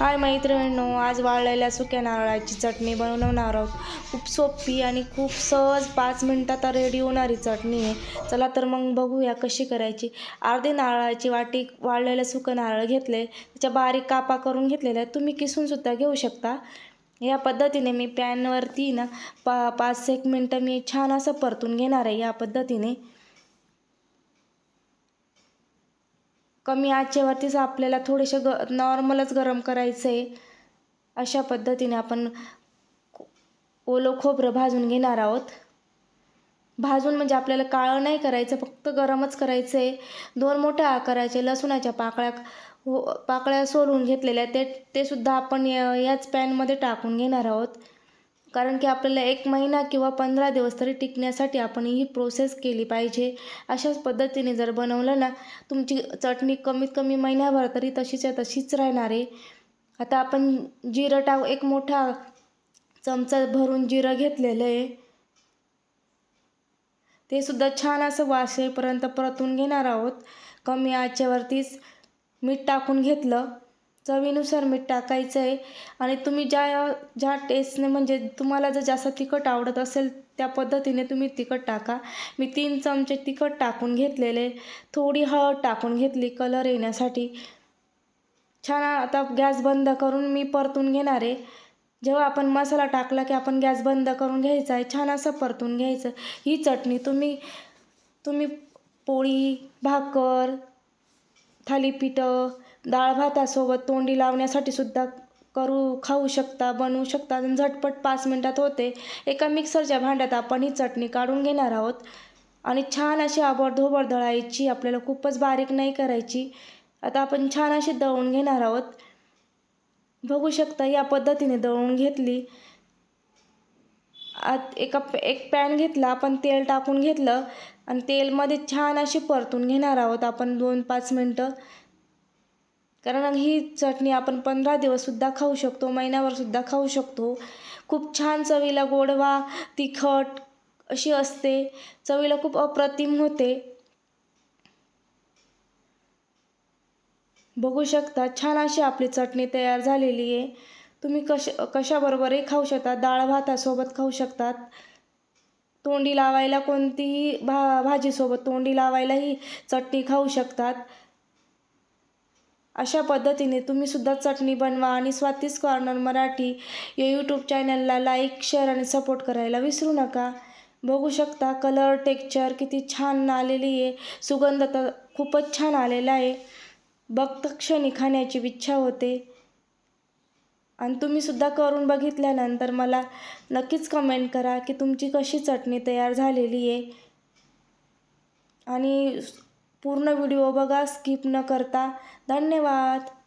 हाय मैत्रिणींनो आज वाळलेल्या सुक्या नारळाची चटणी बनवणार आहोत. खूप सोपी आणि खूप सहज पाच मिनटात रेडी होणारी चटणी आहे. चला तर मग बघूया कशी करायची. अर्धी नारळाची वाटी वाळलेलं सुकं नारळ घेतले. त्याच्या बारीक कापा करून घेतलेल्या आहेत. तुम्ही किसूनसुद्धा घेऊ शकता. या पद्धतीने मी पॅनवरती ना पा पाच एक मिनटं मी छान असं परतून घेणार आहे या पद्धतीने. कमी आचेवरतीच आपल्याला थोडेसे ग नॉर्मलच गरम करायचं आहे अशा पद्धतीने आपण ओलं खोबरं भाजून घेणार आहोत. भाजून म्हणजे आपल्याला काळं नाही करायचं फक्त गरमच करायचं आहे दोन मोठ्या आकाराचे लसूणाच्या पाकळ्या हो पाकळ्या सोलून घेतलेल्या ते ते सुद्धा आपण याच पॅनमध्ये टाकून घेणार आहोत. कारण की आपल्याला एक महिना किंवा पंधरा दिवस तरी टिकण्यासाठी आपण ही प्रोसेस केली पाहिजे. अशाच पद्धतीने जर बनवलं ना तुमची चटणी कमीत कमी महिन्याभर तरी तशीच्या तशीच राहणार आहे. आता आपण जिरं टाक एक मोठा चमचा भरून जिरं घेतलेलं आहे. ते सुद्धा छान असं वास परतून घेणार आहोत. कमी आचेवरतीच मीठ टाकून घेतलं. चवीनुसार मीठ टाकायचं आहे आणि तुम्ही ज्या ज्या टेस्टने म्हणजे तुम्हाला जर जास्त तिखट आवडत असेल त्या पद्धतीने तुम्ही तिखट टाका. मी तीन चमचे तिखट टाकून घेतलेले. थोडी हळद टाकून घेतली कलर येण्यासाठी. छान आता गॅस बंद करून मी परतून घेणार आहे. जेव्हा आपण मसाला टाकला की आपण गॅस बंद करून घ्यायचा आहे छान असं परतून घ्यायचं. ही चटणी तुम्ही तुम्ही पोळी भाकर थालीपीठं डाळ भातासोबत तोंडी लावण्यासाठी सुद्धा करू खाऊ शकता बनवू शकता. आणि झटपट पाच मिनटात होते. एका मिक्सरच्या भांड्यात आपण ही चटणी काढून घेणार आहोत. आणि छान अशी आबडधोबड दळायची. आपल्याला खूपच बारीक नाही करायची. आता आपण छान अशी दळून घेणार आहोत. बघू शकता या पद्धतीने दळून घेतली. आत एका एक पॅन घेतला. आपण तेल टाकून घेतलं. आणि तेलमध्ये छान अशी परतून घेणार आहोत. आपण दोन पाच मिनटं. कारण ही चटणी आपण पंधरा दिवससुद्धा खाऊ शकतो महिन्यावरसुद्धा खाऊ शकतो. खूप छान चवीला गोडवा तिखट अशी असते. चवीला खूप अप्रतिम होते. बघू शकता छान अशी आपली चटणी तयार झालेली आहे. तुम्ही कश कशाबरोबरही खाऊ शकता डाळ भातासोबत खाऊ शकतात. तोंडी लावायला कोणतीही भा भाजीसोबत तोंडी लावायलाही चटणी खाऊ शकतात. अशा पद्धतीने तुम्हीसुद्धा चटणी बनवा आणि स्वातीस कॉर्नर मराठी या यूट्यूब चॅनलला लाईक शेअर आणि सपोर्ट करायला विसरू नका. बघू शकता कलर टेक्चर किती छान आलेली आहे. सुगंध तर खूपच छान आलेला आहे. बघतक्षणी खाण्याची इच्छा होते. आणि तुम्हीसुद्धा करून बघितल्यानंतर मला नक्कीच कमेंट करा की तुमची कशी चटणी तयार झालेली आहे. आणि पूर्ण व्हिडिओ बघा स्किप न करता. धन्यवाद.